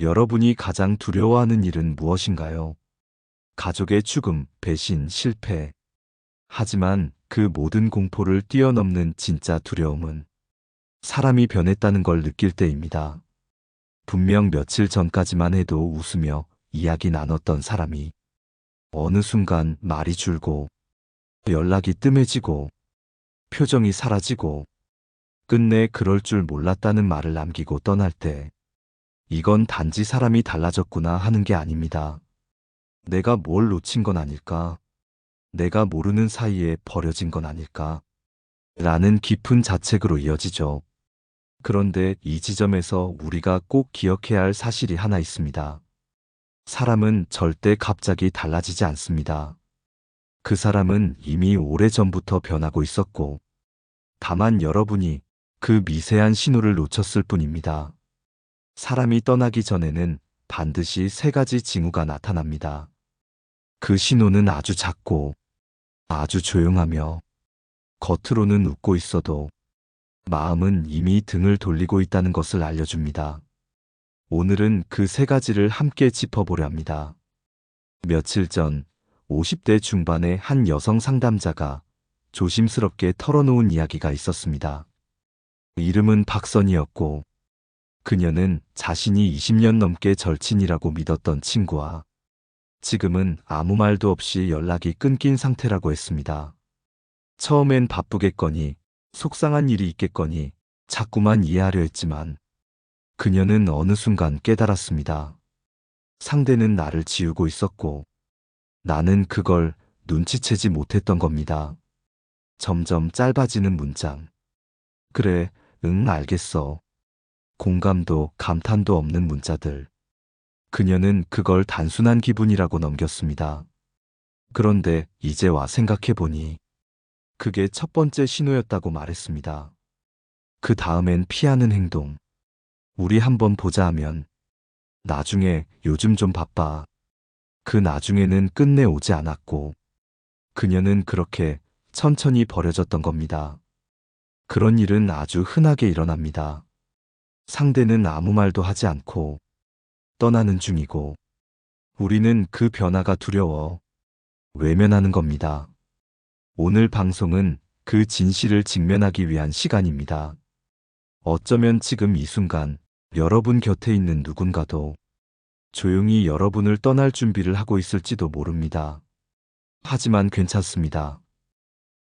여러분이 가장 두려워하는 일은 무엇인가요? 가족의 죽음, 배신, 실패. 하지만 그 모든 공포를 뛰어넘는 진짜 두려움은 사람이 변했다는 걸 느낄 때입니다. 분명 며칠 전까지만 해도 웃으며 이야기 나눴던 사람이 어느 순간 말이 줄고 연락이 뜸해지고 표정이 사라지고 끝내 그럴 줄 몰랐다는 말을 남기고 떠날 때 이건 단지 사람이 달라졌구나 하는 게 아닙니다. 내가 뭘 놓친 건 아닐까? 내가 모르는 사이에 버려진 건 아닐까? 라는 깊은 자책으로 이어지죠. 그런데 이 지점에서 우리가 꼭 기억해야 할 사실이 하나 있습니다. 사람은 절대 갑자기 달라지지 않습니다. 그 사람은 이미 오래전부터 변하고 있었고, 다만 여러분이 그 미세한 신호를 놓쳤을 뿐입니다. 사람이 떠나기 전에는 반드시 세 가지 징후가 나타납니다. 그 신호는 아주 작고 아주 조용하며 겉으로는 웃고 있어도 마음은 이미 등을 돌리고 있다는 것을 알려줍니다. 오늘은 그 세 가지를 함께 짚어보려 합니다. 며칠 전 50대 중반의 한 여성 상담자가 조심스럽게 털어놓은 이야기가 있었습니다. 이름은 박선이었고 그녀는 자신이 20년 넘게 절친이라고 믿었던 친구와 지금은 아무 말도 없이 연락이 끊긴 상태라고 했습니다. 처음엔 바쁘겠거니 속상한 일이 있겠거니 자꾸만 이해하려 했지만 그녀는 어느 순간 깨달았습니다. 상대는 나를 지우고 있었고 나는 그걸 눈치채지 못했던 겁니다. 점점 짧아지는 문장. 그래, 응, 알겠어. 공감도 감탄도 없는 문자들. 그녀는 그걸 단순한 기분이라고 넘겼습니다. 그런데 이제 와 생각해보니 그게 첫 번째 신호였다고 말했습니다. 그 다음엔 피하는 행동. 우리 한번 보자 하면 나중에 요즘 좀 바빠. 그 나중에는 끝내 오지 않았고 그녀는 그렇게 천천히 버려졌던 겁니다. 그런 일은 아주 흔하게 일어납니다. 상대는 아무 말도 하지 않고 떠나는 중이고 우리는 그 변화가 두려워 외면하는 겁니다. 오늘 방송은 그 진실을 직면하기 위한 시간입니다. 어쩌면 지금 이 순간 여러분 곁에 있는 누군가도 조용히 여러분을 떠날 준비를 하고 있을지도 모릅니다. 하지만 괜찮습니다.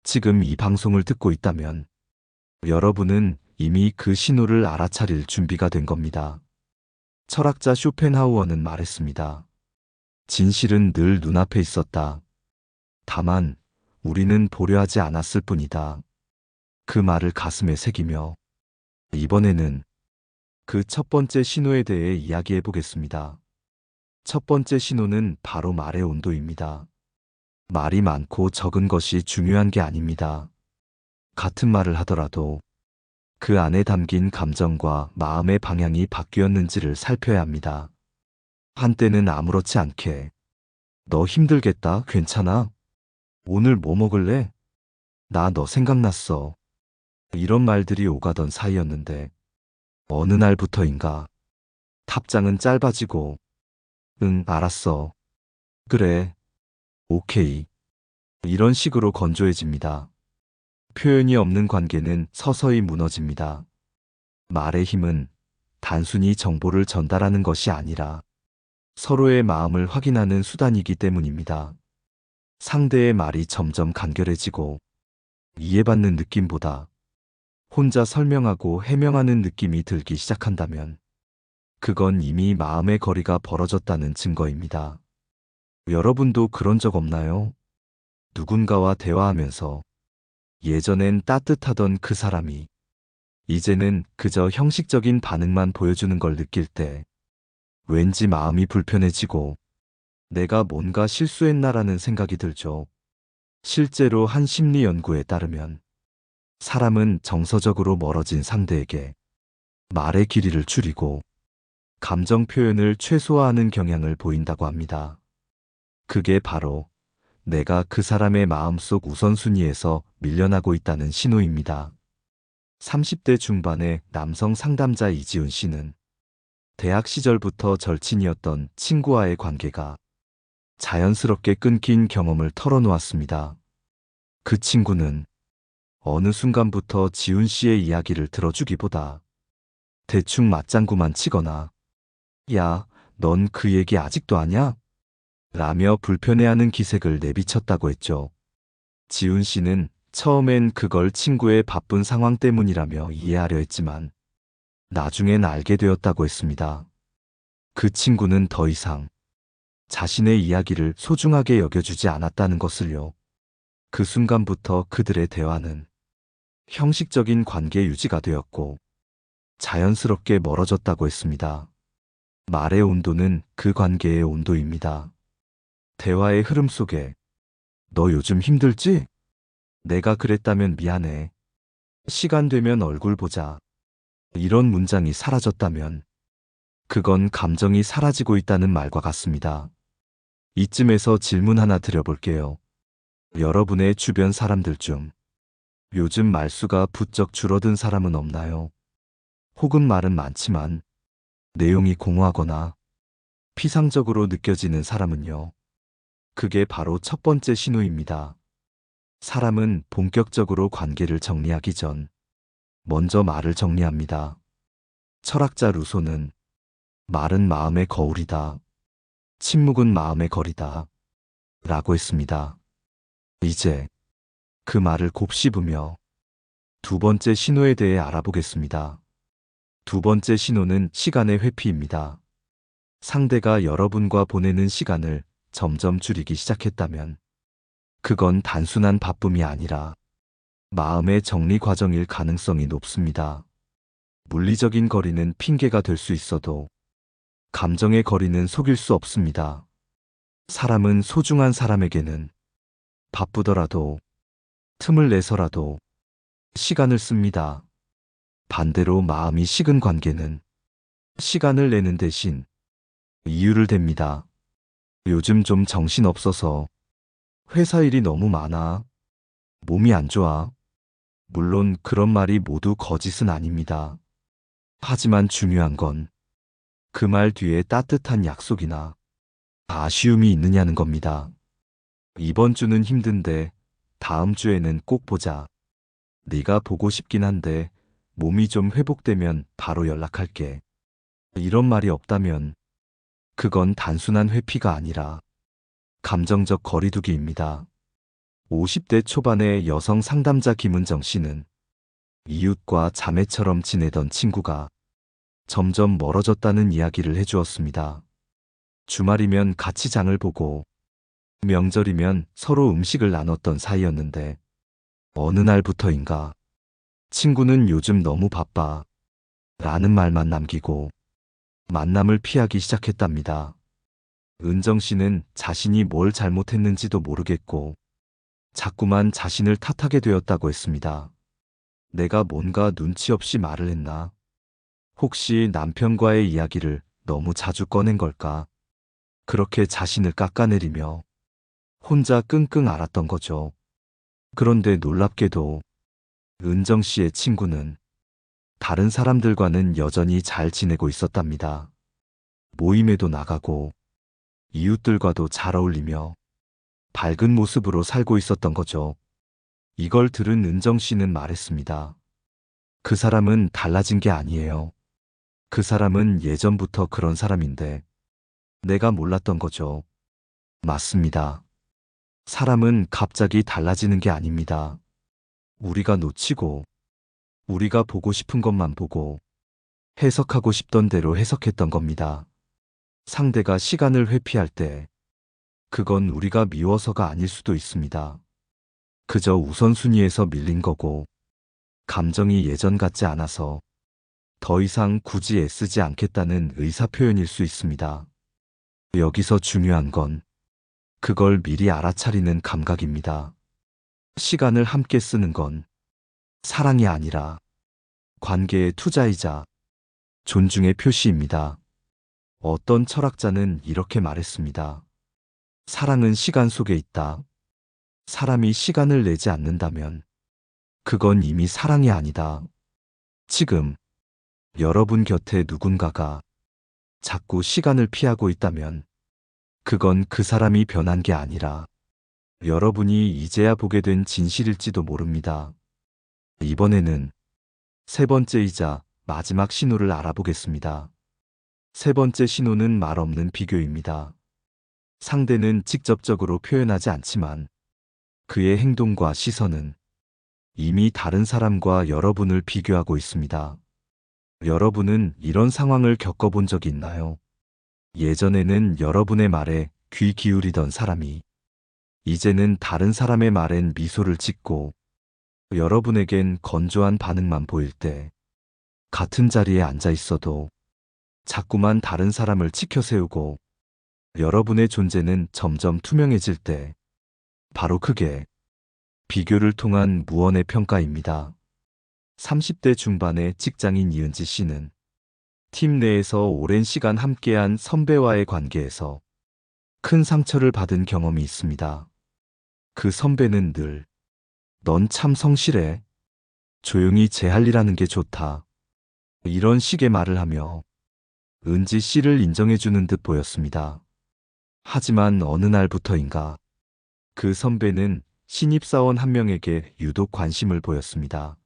지금 이 방송을 듣고 있다면 여러분은 이미 그 신호를 알아차릴 준비가 된 겁니다. 철학자 쇼펜하우어는 말했습니다. 진실은 늘 눈앞에 있었다. 다만 우리는 보려 하지 않았을 뿐이다. 그 말을 가슴에 새기며 이번에는 그 첫 번째 신호에 대해 이야기해 보겠습니다. 첫 번째 신호는 바로 말의 온도입니다. 말이 많고 적은 것이 중요한 게 아닙니다. 같은 말을 하더라도 그 안에 담긴 감정과 마음의 방향이 바뀌었는지를 살펴야 합니다. 한때는 아무렇지 않게 너 힘들겠다, 괜찮아? 오늘 뭐 먹을래? 나 너 생각났어. 이런 말들이 오가던 사이였는데 어느 날부터인가 탑장은 짧아지고 응, 알았어. 그래. 오케이. 이런 식으로 건조해집니다. 표현이 없는 관계는 서서히 무너집니다. 말의 힘은 단순히 정보를 전달하는 것이 아니라 서로의 마음을 확인하는 수단이기 때문입니다. 상대의 말이 점점 간결해지고 이해받는 느낌보다 혼자 설명하고 해명하는 느낌이 들기 시작한다면 그건 이미 마음의 거리가 벌어졌다는 증거입니다. 여러분도 그런 적 없나요? 누군가와 대화하면서 예전엔 따뜻하던 그 사람이 이제는 그저 형식적인 반응만 보여주는 걸 느낄 때 왠지 마음이 불편해지고 내가 뭔가 실수했나라는 생각이 들죠. 실제로 한 심리 연구에 따르면 사람은 정서적으로 멀어진 상대에게 말의 길이를 줄이고 감정 표현을 최소화하는 경향을 보인다고 합니다. 그게 바로 내가 그 사람의 마음속 우선순위에서 밀려나고 있다는 신호입니다. 30대 중반의 남성 상담자 이지훈 씨는 대학 시절부터 절친이었던 친구와의 관계가 자연스럽게 끊긴 경험을 털어놓았습니다. 그 친구는 어느 순간부터 지훈 씨의 이야기를 들어주기보다 대충 맞장구만 치거나 야, 넌 그 얘기 아직도 아냐? 라며 불편해하는 기색을 내비쳤다고 했죠. 지훈 씨는 처음엔 그걸 친구의 바쁜 상황 때문이라며 이해하려 했지만 나중엔 알게 되었다고 했습니다. 그 친구는 더 이상 자신의 이야기를 소중하게 여겨주지 않았다는 것을요. 그 순간부터 그들의 대화는 형식적인 관계 유지가 되었고 자연스럽게 멀어졌다고 했습니다. 말의 온도는 그 관계의 온도입니다. 대화의 흐름 속에 너 요즘 힘들지? 내가 그랬다면 미안해. 시간 되면 얼굴 보자. 이런 문장이 사라졌다면 그건 감정이 사라지고 있다는 말과 같습니다. 이쯤에서 질문 하나 드려볼게요. 여러분의 주변 사람들 중 요즘 말수가 부쩍 줄어든 사람은 없나요? 혹은 말은 많지만 내용이 공허하거나 피상적으로 느껴지는 사람은요. 그게 바로 첫 번째 신호입니다. 사람은 본격적으로 관계를 정리하기 전 먼저 말을 정리합니다. 철학자 루소는 말은 마음의 거울이다. 침묵은 마음의 거리다. 라고 했습니다. 이제 그 말을 곱씹으며 두 번째 신호에 대해 알아보겠습니다. 두 번째 신호는 시간의 회피입니다. 상대가 여러분과 보내는 시간을 점점 줄이기 시작했다면 그건 단순한 바쁨이 아니라 마음의 정리 과정일 가능성이 높습니다. 물리적인 거리는 핑계가 될 수 있어도 감정의 거리는 속일 수 없습니다. 사람은 소중한 사람에게는 바쁘더라도 틈을 내서라도 시간을 씁니다. 반대로 마음이 식은 관계는 시간을 내는 대신 이유를 댑니다. 요즘 좀 정신 없어서 회사 일이 너무 많아. 몸이 안 좋아. 물론 그런 말이 모두 거짓은 아닙니다. 하지만 중요한 건 그 말 뒤에 따뜻한 약속이나 아쉬움이 있느냐는 겁니다. 이번 주는 힘든데 다음 주에는 꼭 보자. 네가 보고 싶긴 한데 몸이 좀 회복되면 바로 연락할게. 이런 말이 없다면 그건 단순한 회피가 아니라 감정적 거리두기입니다. 50대 초반의 여성 상담자 김은정 씨는 이웃과 자매처럼 지내던 친구가 점점 멀어졌다는 이야기를 해주었습니다. 주말이면 같이 장을 보고 명절이면 서로 음식을 나눴던 사이였는데 어느 날부터인가 친구는 요즘 너무 바빠 라는 말만 남기고 만남을 피하기 시작했답니다. 은정 씨는 자신이 뭘 잘못했는지도 모르겠고 자꾸만 자신을 탓하게 되었다고 했습니다. 내가 뭔가 눈치 없이 말을 했나? 혹시 남편과의 이야기를 너무 자주 꺼낸 걸까? 그렇게 자신을 깎아내리며 혼자 끙끙 앓았던 거죠. 그런데 놀랍게도 은정 씨의 친구는 다른 사람들과는 여전히 잘 지내고 있었답니다. 모임에도 나가고 이웃들과도 잘 어울리며 밝은 모습으로 살고 있었던 거죠. 이걸 들은 은정 씨는 말했습니다. 그 사람은 달라진 게 아니에요. 그 사람은 예전부터 그런 사람인데 내가 몰랐던 거죠. 맞습니다. 사람은 갑자기 달라지는 게 아닙니다. 우리가 놓치고 우리가 보고 싶은 것만 보고 해석하고 싶던 대로 해석했던 겁니다. 상대가 시간을 회피할 때 그건 우리가 미워서가 아닐 수도 있습니다. 그저 우선순위에서 밀린 거고 감정이 예전 같지 않아서 더 이상 굳이 애쓰지 않겠다는 의사표현일 수 있습니다. 여기서 중요한 건 그걸 미리 알아차리는 감각입니다. 시간을 함께 쓰는 건 사랑이 아니라 관계의 투자이자 존중의 표시입니다. 어떤 철학자는 이렇게 말했습니다. 사랑은 시간 속에 있다. 사람이 시간을 내지 않는다면 그건 이미 사랑이 아니다. 지금 여러분 곁에 누군가가 자꾸 시간을 피하고 있다면 그건 그 사람이 변한 게 아니라 여러분이 이제야 보게 된 진실일지도 모릅니다. 이번에는 세 번째이자 마지막 신호를 알아보겠습니다. 세 번째 신호는 말 없는 비교입니다. 상대는 직접적으로 표현하지 않지만 그의 행동과 시선은 이미 다른 사람과 여러분을 비교하고 있습니다. 여러분은 이런 상황을 겪어본 적이 있나요? 예전에는 여러분의 말에 귀 기울이던 사람이 이제는 다른 사람의 말엔 미소를 짓고 여러분에겐 건조한 반응만 보일 때 같은 자리에 앉아 있어도 자꾸만 다른 사람을 치켜 세우고 여러분의 존재는 점점 투명해질 때 바로 그게 비교를 통한 무언의 평가입니다. 30대 중반의 직장인 이은지 씨는 팀 내에서 오랜 시간 함께한 선배와의 관계에서 큰 상처를 받은 경험이 있습니다. 그 선배는 늘, 넌 참 성실해. 조용히 제 할 일하는 게 좋다. 이런 식의 말을 하며 은지 씨를 인정해주는 듯 보였습니다. 하지만 어느 날부터인가 그 선배는 신입사원 한 명에게 유독 관심을 보였습니다.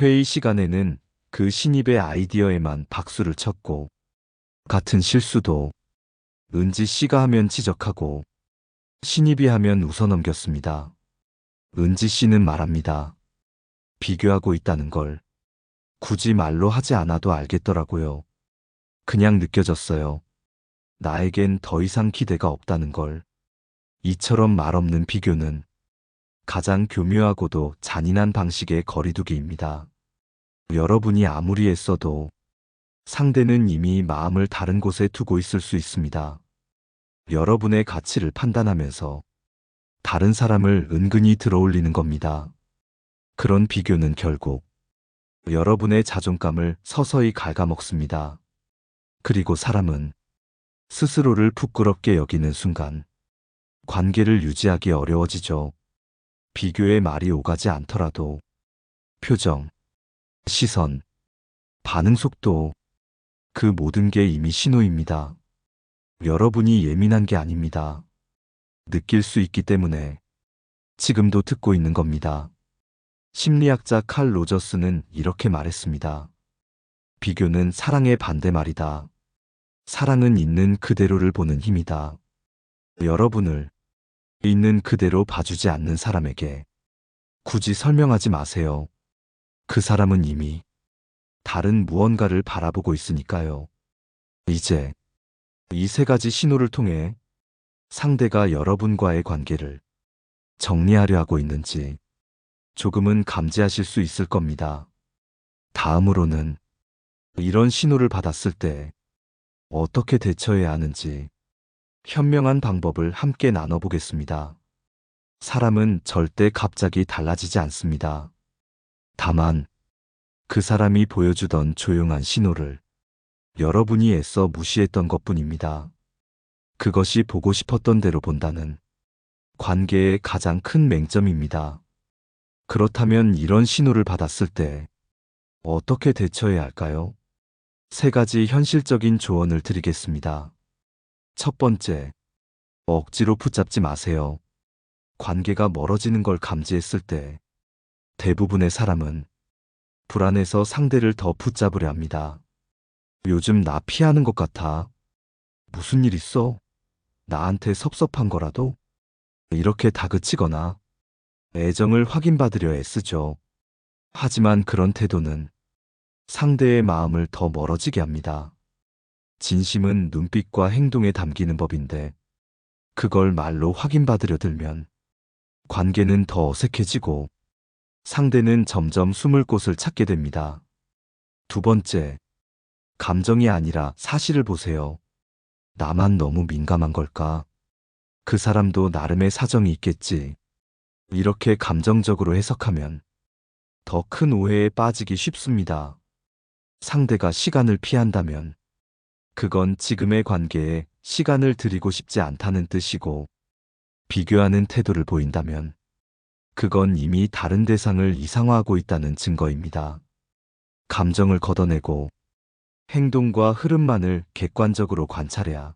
회의 시간에는 그 신입의 아이디어에만 박수를 쳤고 같은 실수도 은지 씨가 하면 지적하고 신입이 하면 웃어넘겼습니다. 은지 씨는 말합니다. 비교하고 있다는 걸 굳이 말로 하지 않아도 알겠더라고요. 그냥 느껴졌어요. 나에겐 더 이상 기대가 없다는 걸. 이처럼 말 없는 비교는 가장 교묘하고도 잔인한 방식의 거리두기입니다. 여러분이 아무리 애써도 상대는 이미 마음을 다른 곳에 두고 있을 수 있습니다. 여러분의 가치를 판단하면서 다른 사람을 은근히 들어올리는 겁니다. 그런 비교는 결국 여러분의 자존감을 서서히 갉아먹습니다. 그리고 사람은 스스로를 부끄럽게 여기는 순간 관계를 유지하기 어려워지죠. 비교의 말이 오가지 않더라도 표정, 시선, 반응 속도, 그 모든 게 이미 신호입니다. 여러분이 예민한 게 아닙니다. 느낄 수 있기 때문에 지금도 듣고 있는 겁니다. 심리학자 칼 로저스는 이렇게 말했습니다. 비교는 사랑의 반대말이다. 사랑은 있는 그대로를 보는 힘이다. 여러분을 있는 그대로 봐주지 않는 사람에게 굳이 설명하지 마세요. 그 사람은 이미 다른 무언가를 바라보고 있으니까요. 이제 이 세 가지 신호를 통해 상대가 여러분과의 관계를 정리하려 하고 있는지 조금은 감지하실 수 있을 겁니다. 다음으로는 이런 신호를 받았을 때 어떻게 대처해야 하는지 현명한 방법을 함께 나눠보겠습니다. 사람은 절대 갑자기 달라지지 않습니다. 다만 그 사람이 보여주던 조용한 신호를 여러분이 애써 무시했던 것 뿐입니다. 그것이 보고 싶었던 대로 본다는 관계의 가장 큰 맹점입니다. 그렇다면 이런 신호를 받았을 때 어떻게 대처해야 할까요? 세 가지 현실적인 조언을 드리겠습니다. 첫 번째, 억지로 붙잡지 마세요. 관계가 멀어지는 걸 감지했을 때 대부분의 사람은 불안해서 상대를 더 붙잡으려 합니다. 요즘 나 피하는 것 같아. 무슨 일 있어? 나한테 섭섭한 거라도? 이렇게 다그치거나 애정을 확인받으려 애쓰죠. 하지만 그런 태도는 상대의 마음을 더 멀어지게 합니다. 진심은 눈빛과 행동에 담기는 법인데 그걸 말로 확인받으려 들면 관계는 더 어색해지고 상대는 점점 숨을 곳을 찾게 됩니다. 두 번째, 감정이 아니라 사실을 보세요. 나만 너무 민감한 걸까? 그 사람도 나름의 사정이 있겠지. 이렇게 감정적으로 해석하면 더 큰 오해에 빠지기 쉽습니다. 상대가 시간을 피한다면 그건 지금의 관계에 시간을 들이고 싶지 않다는 뜻이고 비교하는 태도를 보인다면 그건 이미 다른 대상을 이상화하고 있다는 증거입니다. 감정을 걷어내고 행동과 흐름만을 객관적으로 관찰해야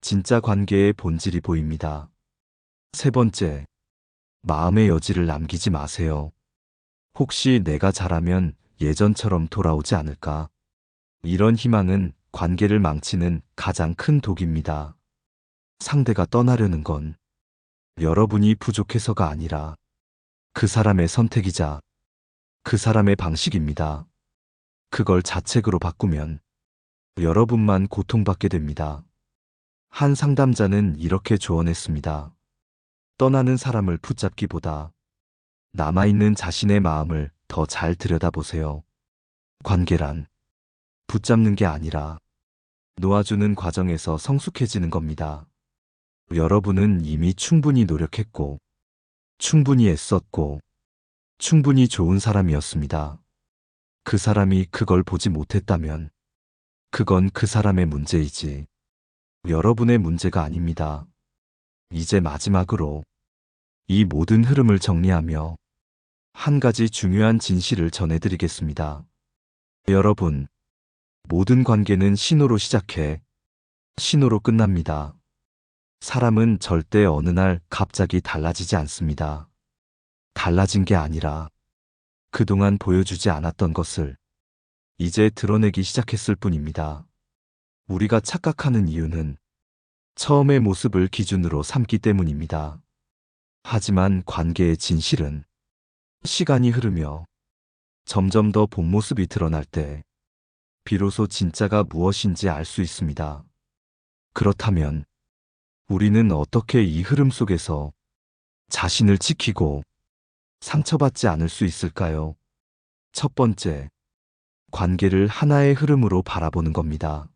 진짜 관계의 본질이 보입니다. 세 번째, 마음의 여지를 남기지 마세요. 혹시 내가 잘하면 예전처럼 돌아오지 않을까? 이런 희망은 관계를 망치는 가장 큰 독입니다. 상대가 떠나려는 건 여러분이 부족해서가 아니라 그 사람의 선택이자 그 사람의 방식입니다. 그걸 자책으로 바꾸면 여러분만 고통받게 됩니다. 한 상담자는 이렇게 조언했습니다. 떠나는 사람을 붙잡기보다 남아있는 자신의 마음을 더 잘 들여다보세요. 관계란 붙잡는 게 아니라 놓아주는 과정에서 성숙해지는 겁니다. 여러분은 이미 충분히 노력했고, 충분히 애썼고, 충분히 좋은 사람이었습니다. 그 사람이 그걸 보지 못했다면, 그건 그 사람의 문제이지, 여러분의 문제가 아닙니다. 이제 마지막으로 이 모든 흐름을 정리하며 한 가지 중요한 진실을 전해드리겠습니다. 여러분, 모든 관계는 신호로 시작해 신호로 끝납니다. 사람은 절대 어느 날 갑자기 달라지지 않습니다. 달라진 게 아니라 그동안 보여주지 않았던 것을 이제 드러내기 시작했을 뿐입니다. 우리가 착각하는 이유는 처음의 모습을 기준으로 삼기 때문입니다. 하지만 관계의 진실은 시간이 흐르며 점점 더 본 모습이 드러날 때 비로소 진짜가 무엇인지 알 수 있습니다. 그렇다면 우리는 어떻게 이 흐름 속에서 자신을 지키고 상처받지 않을 수 있을까요? 첫 번째, 관계를 하나의 흐름으로 바라보는 겁니다.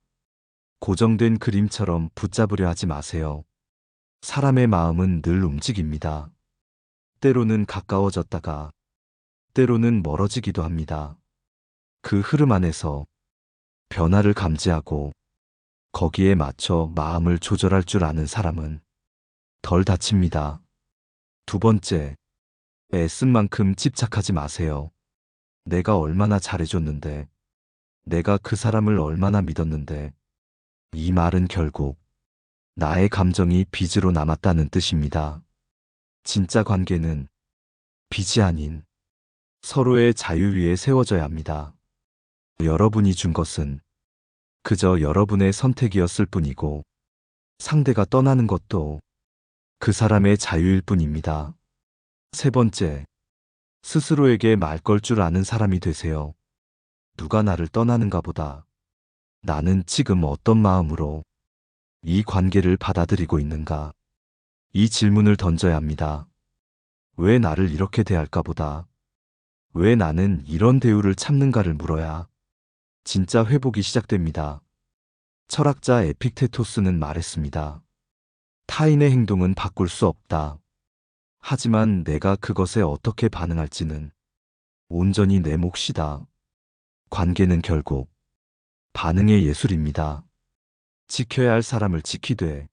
고정된 그림처럼 붙잡으려 하지 마세요. 사람의 마음은 늘 움직입니다. 때로는 가까워졌다가 때로는 멀어지기도 합니다. 그 흐름 안에서 변화를 감지하고 거기에 맞춰 마음을 조절할 줄 아는 사람은 덜 다칩니다. 두 번째, 애쓴 만큼 집착하지 마세요. 내가 얼마나 잘해줬는데, 내가 그 사람을 얼마나 믿었는데, 이 말은 결국 나의 감정이 빚으로 남았다는 뜻입니다. 진짜 관계는 빚이 아닌 서로의 자유 위에 세워져야 합니다. 여러분이 준 것은 그저 여러분의 선택이었을 뿐이고 상대가 떠나는 것도 그 사람의 자유일 뿐입니다. 세 번째, 스스로에게 말 걸 줄 아는 사람이 되세요. 누가 나를 떠나는가 보다 나는 지금 어떤 마음으로 이 관계를 받아들이고 있는가? 이 질문을 던져야 합니다. 왜 나를 이렇게 대할까 보다 왜 나는 이런 대우를 참는가를 물어야 진짜 회복이 시작됩니다. 철학자 에픽테토스는 말했습니다. 타인의 행동은 바꿀 수 없다. 하지만 내가 그것에 어떻게 반응할지는 온전히 내 몫이다. 관계는 결국 반응의 예술입니다. 지켜야 할 사람을 지키되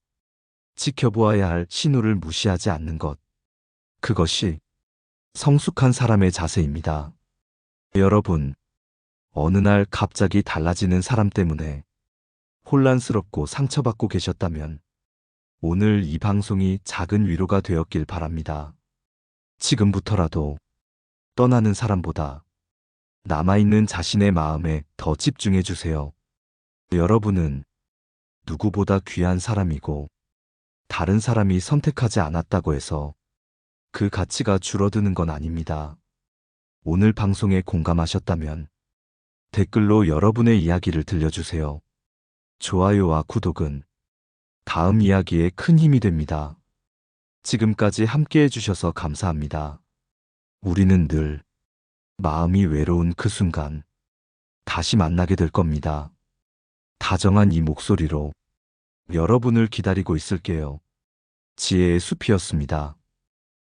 지켜보아야 할 신호를 무시하지 않는 것. 그것이 성숙한 사람의 자세입니다. 여러분, 어느 날 갑자기 달라지는 사람 때문에 혼란스럽고 상처받고 계셨다면 오늘 이 방송이 작은 위로가 되었길 바랍니다. 지금부터라도 떠나는 사람보다 남아있는 자신의 마음에 더 집중해 주세요. 여러분은 누구보다 귀한 사람이고 다른 사람이 선택하지 않았다고 해서 그 가치가 줄어드는 건 아닙니다. 오늘 방송에 공감하셨다면 댓글로 여러분의 이야기를 들려주세요. 좋아요와 구독은 다음 이야기에 큰 힘이 됩니다. 지금까지 함께 해주셔서 감사합니다. 우리는 늘 마음이 외로운 그 순간 다시 만나게 될 겁니다. 다정한 이 목소리로 여러분을 기다리고 있을게요. 지혜의 숲이었습니다.